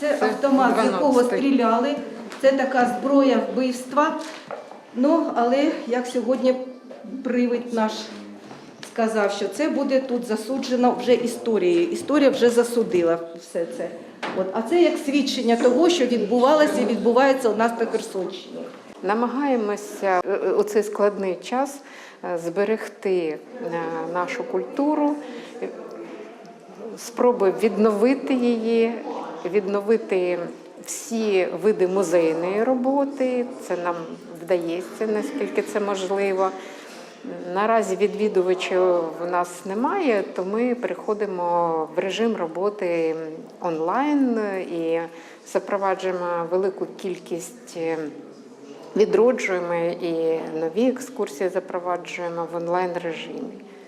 Це, автомат, з якого стріляли. Це така зброя вбивства. Ну, але як сьогодні привид наш сказав, що це буде тут засуджено вже історією. Історія вже засудила все це. От. А це як свідчення того, що відбувалося і відбувається у нас на Херсонщині. Намагаємося е, е, у цей складний час е, зберегти е, нашу культуру, е, спроби відновити її, відновити всі види музейної роботи. Це нам вдається, наскільки це можливо. Наразі відвідувачів в нас немає, то ми переходимо в режим роботи онлайн і запроваджуємо велику кількість. е, Відроджуємо і нові екскурсії запроваджуємо в онлайн режимі.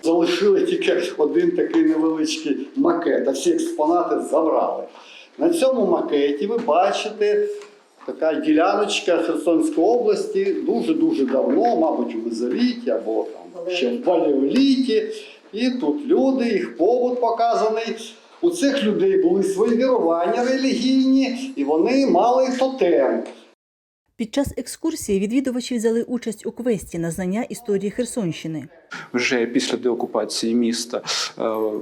Залишили тільки один такий невеличкий макет, а всі експонати забрали. На цьому макеті ви бачите така діляночка Херсонської області дуже-дуже давно, мабуть, у Мезоліті або там, ще в палеоліті. І тут люди, їх побут показаний. У цих людей були свої вірування релігійні, і вони мали тотем. Під час екскурсії відвідувачі взяли участь у квесті на знання історії Херсонщини. вже після деокупації міста е,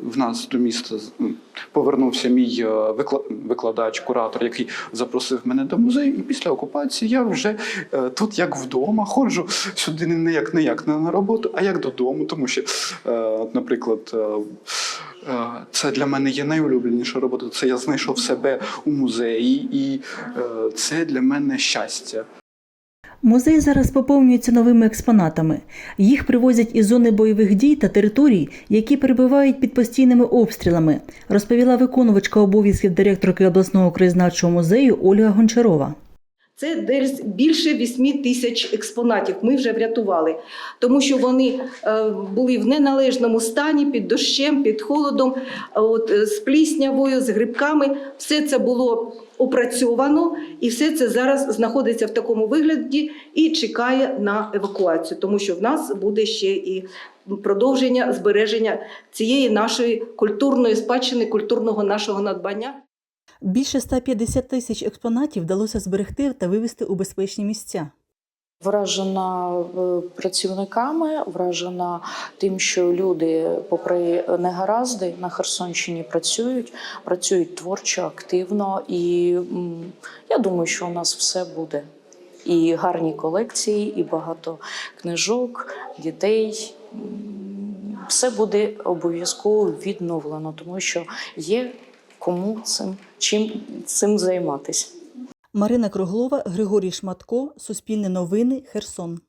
в нас до міста повернувся мій е, викла- викладач, куратор, який запросив мене до музею. І після окупації я вже е, тут як вдома ходжу сюди не як не як не на роботу, а як додому. Тому що, наприклад, це для мене є найулюбленіша робота. Це я знайшов себе у музеї, і е, це для мене щастя. Музей зараз поповнюється новими експонатами. Їх привозять із зони бойових дій та територій, які перебувають під постійними обстрілами, розповіла виконувачка обов'язків директорки обласного краєзнавчого музею Ольга Гончарова. Це десь більше 8 тисяч експонатів. Ми вже врятували, тому що вони е, були в неналежному стані під дощем, під холодом, от е, з пліснявою, з грибками. Все це було опрацьовано, і все це зараз знаходиться в такому вигляді і чекає на евакуацію, тому що в нас буде ще і продовження збереження цієї нашої культурної спадщини, культурного нашого надбання. Більше 150 тисяч експонатів вдалося зберегти та вивезти у безпечні місця. Вражена е, працівниками, вражена тим, що люди, попри негаразди, на Херсонщині працюють, працюють творчо, активно, і я думаю, що у нас все буде. І гарні колекції, і багато книжок, дітей. Все буде обов'язково відновлено, тому що є кому цим чим цим займатися. Марина Круглова, Григорій Шматко, Суспільне новини, Херсон.